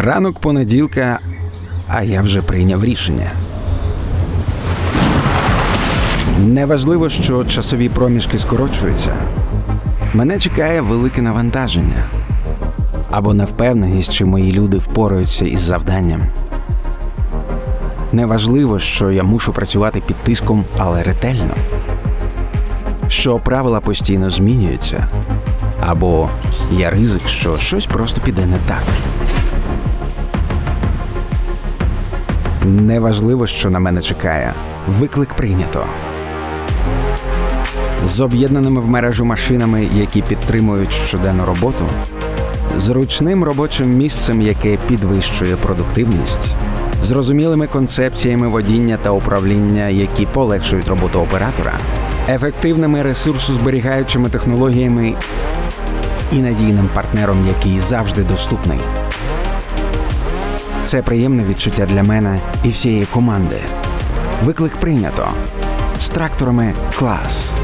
Ранок понеділка, а я вже прийняв рішення. Неважливо, що часові проміжки скорочуються. Мене чекає велике навантаження або невпевненість, чи мої люди впораються із завданням. Неважливо, що я мушу працювати під тиском, але ретельно. Що правила постійно змінюються, або є ризик, що щось просто піде не так. Неважливо, що на мене чекає. Виклик прийнято. З об'єднаними в мережу машинами, які підтримують щоденну роботу, зручним робочим місцем, яке підвищує продуктивність, зрозумілими концепціями водіння та управління, які полегшують роботу оператора, ефективними ресурсозберігаючими технологіями і надійним партнером, який завжди доступний. Це приємне відчуття для мене і всієї команди. Виклик прийнято. З тракторами клас.